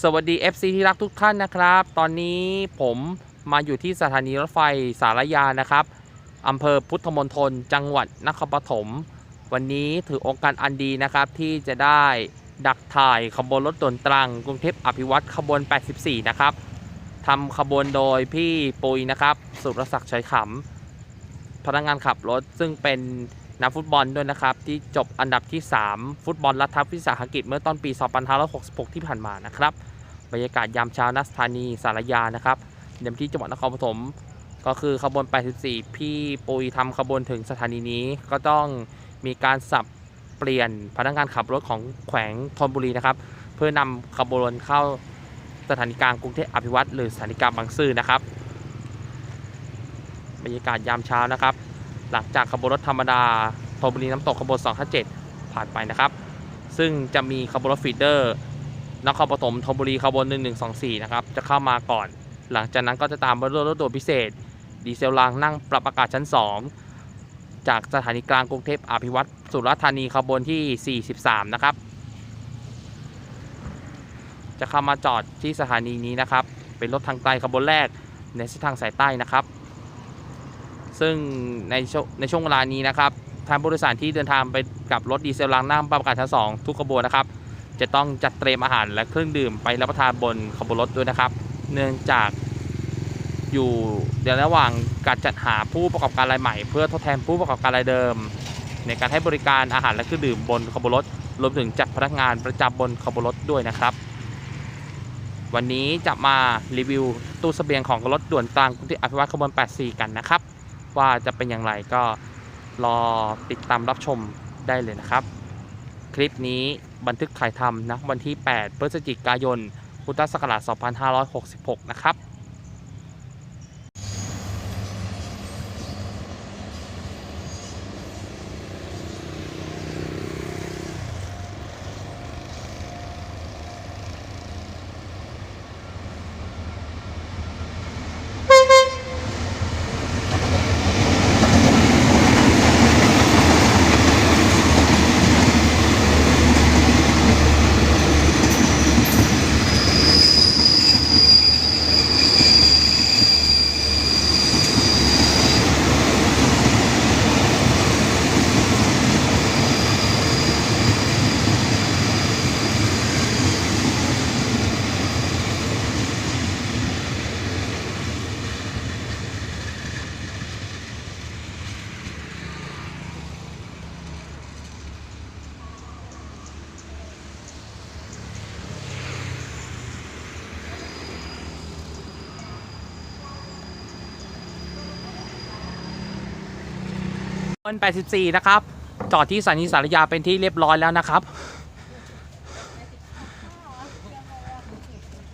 สวัสดี FC ที่รักทุกท่านนะครับ ตอนนี้ผมมาอยู่ที่สถานีรถไฟสารยานะครับอำเภอพุทธมณฑลจังหวัดนครปฐม วันนี้ถือโอกาสอันดีนะครับ ที่จะได้ดักถ่ายขบวนรถด่วนตรัง กรุงเทพอภิวัตรขบวน 84 นะครับทำขบวนโดยพี่ปุยนะครับ สุรศักดิ์ชัยขำพนักงานขับรถซึ่งเป็น นักฟุตบอลด้วยนะครับ ที่จบอันดับที่ 3 ฟุตบอลรัฐวิสาหกิจเมื่อต้นปี 2566 ที่ผ่านมานะครับ บรรยากาศยามเช้าณสถานีสารยานะครับเดิมที่จังหวัดนครปฐมก็คือขบวน 84 พี่ปุยทำขบวนถึงสถานีนี้ก็ต้องมีการสับเปลี่ยนพนักงานขับรถของแขวงธนบุรีนะครับ เพื่อนำขบวนเข้าสถานีกลางกรุงเทพอภิวัตรหรือสถานีกลางบางซื่อนะครับ บรรยากาศยามเช้านะครับ หลังจากขบวนรถธรรมดาธนบุรีน้ำตกขบวน 257 ผ่านไปนะครับ ซึ่งจะมีขบวนรถฟีดเดอร์นครปฐมธนบุรีขบวน 1124 นะครับ จะเข้ามาก่อน หลังจากนั้นก็จะตามมาด้วยรถด่วนพิเศษ ดีเซลรางนั่งปรับอากาศชั้น 2 จากสถานีกลางกรุงเทพอภิวัตรสุราษฎร์ธานีขบวนที่ 43 นะครับ จะเข้ามาจอดที่สถานีนี้นะครับ เป็นรถทางไกลขบวนแรกในเส้นทางสายใต้นะครับ ซึ่งในช่วงในช่วงเวลานี้นะครับทางผู้โดยสารที่เดินทางไปกับรถดีเซลรางนั่งปรับอากาศชั้น2ทุกขบวนนะครับ จะต้องจัดเตรียมอาหารและเครื่องดื่มไปรับประทานบนขบวนรถด้วยนะครับ เนื่องจากอยู่ในระหว่างการจัดหาผู้ประกอบการรายใหม่ เพื่อทดแทนผู้ประกอบการรายเดิม ในการให้บริการอาหารและเครื่องดื่มบนขบวนรถรวมถึงจัดพนักงานประจำบนขบวนรถด้วยนะครับ วันนี้จะมารีวิวตู้เสบียงของรถด่วนตรังกรุงเทพอภิวัตขบวน 84 กันนะครับ ว่าจะเป็นอย่างไรก็รอติดตามรับชมได้เลยนะครับ คลิปนี้บันทึกถ่ายทำนะวันที่ 8 พฤศจิกายน พุทธศักราช 2566 นะครับ น84 นะครับ จอดที่สถานีสารยาเป็นที่เรียบร้อยแล้วนะครับ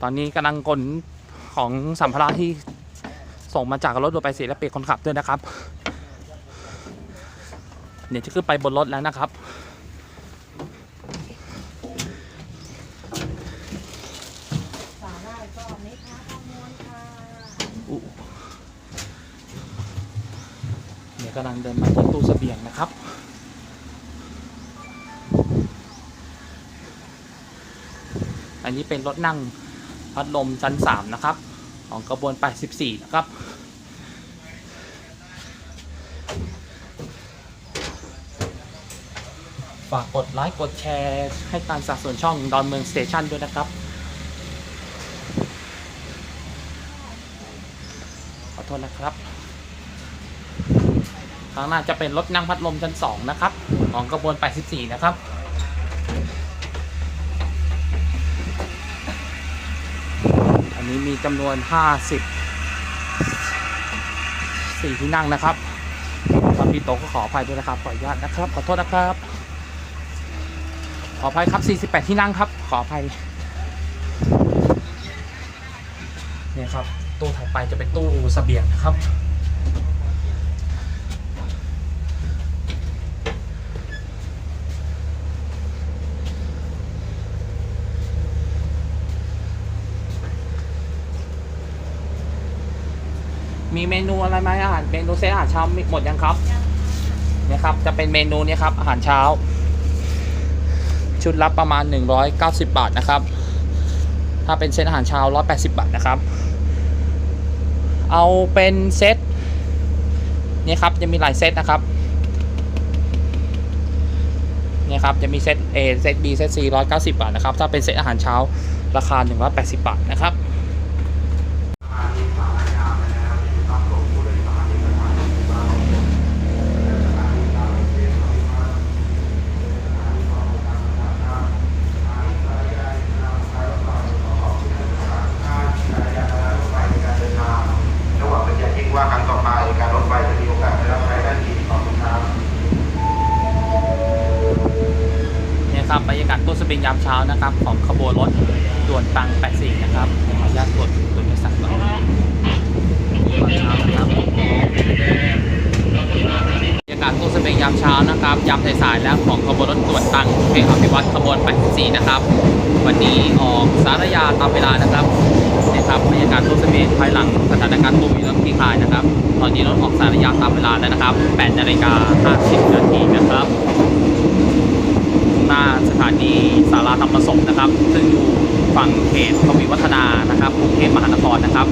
ตอนนี้กำลังขนของสัมภาระที่ส่งมาจากรถโดยไปเสียและเปลี่ยนคนขับด้วยนะครับ เดี๋ยวจะขึ้นไปบนรถแล้วนะครับ สาหร่ายกรอบไหมคะข้าวม้วนค่ะ อุ๊เดี๋ยวกำลังเดินมาที่ตู้เสบียงนะครับ อันนี้เป็นรถนั่งพัดลมชั้น 3 นะครับ ของกระบวน 84 นะครับฝากกดไลค์กดแชร์ให้การสนับสนุนช่องดอนเมืองสเตชันด้วยนะครับ ขอโทษนะครับ ข้างหน้าจะเป็นรถนั่งพัดลมชั้น 2 นะครับ ของกระบวน 84 นะครับอันนี้มีจำนวน 50 4 ที่นั่งนะครับตอนพี่โตก็ขออภัยด้วยนะครับขออนุญาตนะครับ ขอโทษนะครับ ขออภัยครับ 48 ที่นั่งครับ ขออภัยเนี่ยครับตู้ถัดไปจะเป็นตู้เสบียงนะครับ มีเมนูอะไรไหมอาหารเมนูเซตอาหารเช้าหมดยังครับเนี่ยครับ จะเป็นเมนูเนี้ครับ อาหารเช้า ชุดละประมาณ 190 บาทนะครับ ถ้าเป็นเซตอาหารเช้า 180 บาทนะครับ เอาเป็นเซตนี่ครับจะมีหลายเซตนะครับเนี่ยครับจะมีเซต A เซต B เซต C 190 บาทนะครับ ถ้าเป็นเซตอาหารเช้าราคา 180 บาทนะครับ ระหว่างเป็นอย่าคิดว่าครั้งต่อไปการรถไฟจะมีโอกาสได้รับใช้ได้ดีขอบคุณครับ เนี่ยครับ บรรยากาศตู้สปริงยามเช้านะครับ ของขบวนรถด่วนตัง84 นะครับขออนุญาตตรวจตรวจเอกสารก่อนตอนเช้านะครับบรรยากาศตู้สปริงยามเช้านะครับยามสายๆแล้วของขบวนรถด่วนตังเพลงอภิวัตขบวน84 นะครับ วันนี้ออกสารยาตามเวลานะครับนี่ครับบรรยากาศตู้สปริงภายหลังสถานการณ์โควิดเริ่มคลี่คลายนะครับ ตอนนี้รถออกสารยาตามเวลาแล้วนะครับ8นาฬิกา50นาทีนะครับ หน้าสถานีสาราธรรมประสงค์นะครับ ซึ่งอยู่ฝั่งเขตทวีวัฒนานะครับกรุงเทพมหานครนะครับ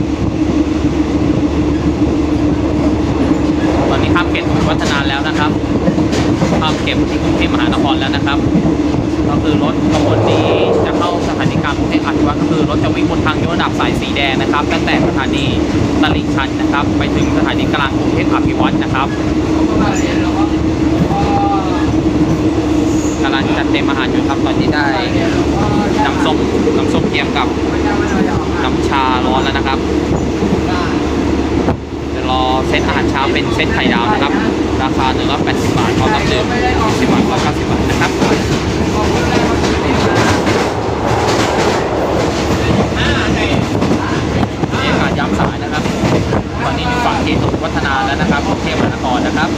ตอนนี้ข้ามเขตทวีวัฒนาแล้วนะครับข้ามเขตที่กรุงเทพมหานครแล้วนะครับก็คือรถขบวนนี้จะเข้าสถานีกลางกรุงเทพอภิวัตก็คือรถจะวิ่งบนทางยกระดับสายสีแดงนะครับ ตั้งแต่สถานีตลิ่งชันนะครับ ไปถึงสถานีกลางกรุงเทพอภิวัตนะครับกำ ลังจัดเต็มอาหารอยู่ครับตอนนี้ได้น้ำส้มน้ำส้มเทียมกับน้ำชาร้อนแล้วนะครับเดี๋ยวรอเซตอาหารเช้าเป็นเซตไข่ดาวนะครับ ราคา180บบาทพร้อมกับดื่ม10บาท190บาทนะครับบรรยากาศย้ำสายนะครับ ตอนนี้อยู่ฝั่งที่สุวัฒนาแล้วนะครับกรุงเทพมหานครนะครับ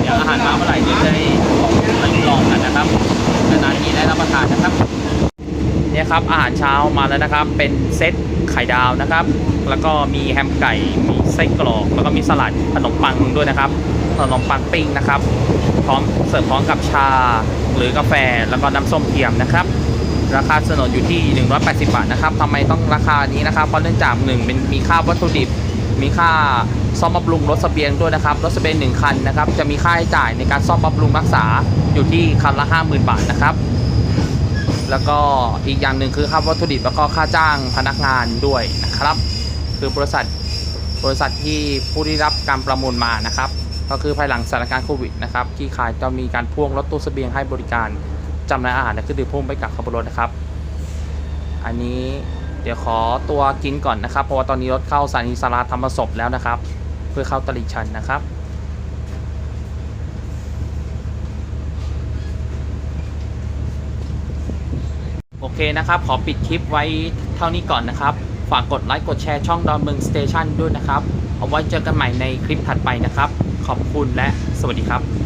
เดี๋ยวอาหารมาเมื่อไหร่เดี๋ยวจะได้ นะครับนานๆทีได้รับประทานนะครับเนี่ยครับอาหารเช้ามาแล้วนะครับ เป็นเซตไข่ดาวนะครับ แล้วก็มีแฮมไก่มีไส้กรอกแล้วก็มีสลัดขนมปังด้วยนะครับขนมปังปิ้งนะครับ พร้อมเสิร์ฟพร้อมกับชาหรือกาแฟแล้วก็น้ำส้มเทียมนะครับ ราคาสนนอยู่ที่ 180 บาทนะครับทำไมต้องราคานี้นะครับเพราะเนื่องจากหนึ่งเป็นมีค่าวัตถุดิบ มีค่าซ่อมบำรุงรถสเสบียงด้วยนะครับ รถสเสบียงหนึ่งคันนะครับ จะมีค่าใช้จ่ายในการซ่อมบำรุงรักษาอยู่ที่คันละ 50,000 บาทนะครับ แล้วก็อีกอย่างหนึ่งคือค่าวัตถุดิบแล้วก็ค่าจ้างพนักงานด้วยนะครับ คือบริษัทบริษัทที่ผู้ที่รับการประมูลมานะครับ ก็คือภายหลังสถานการณ์โควิดนะครับ ที่ขายจะมีการพ่วงรถตู้สเสบียงให้บริการจำหน่ายอาหารและเครื่องดื่มพ่วงไปกับขบวนรถนะครับ อันนี้ เดี๋ยวขอตัวกินก่อนนะครับ เพราะว่าตอนนี้รถเข้าสถานีสาราธรรมศพแล้วนะครับ เพื่อเข้าตลิ่งชันนะครับโอเคนะครับ ขอปิดคลิปไว้เท่านี้ก่อนนะครับ ฝากกดไลค์กดแชร์ช่องดอนเมืองสเตชันด้วยนะครับ เอาไว้เจอกันใหม่ในคลิปถัดไปนะครับ ขอบคุณและสวัสดีครับ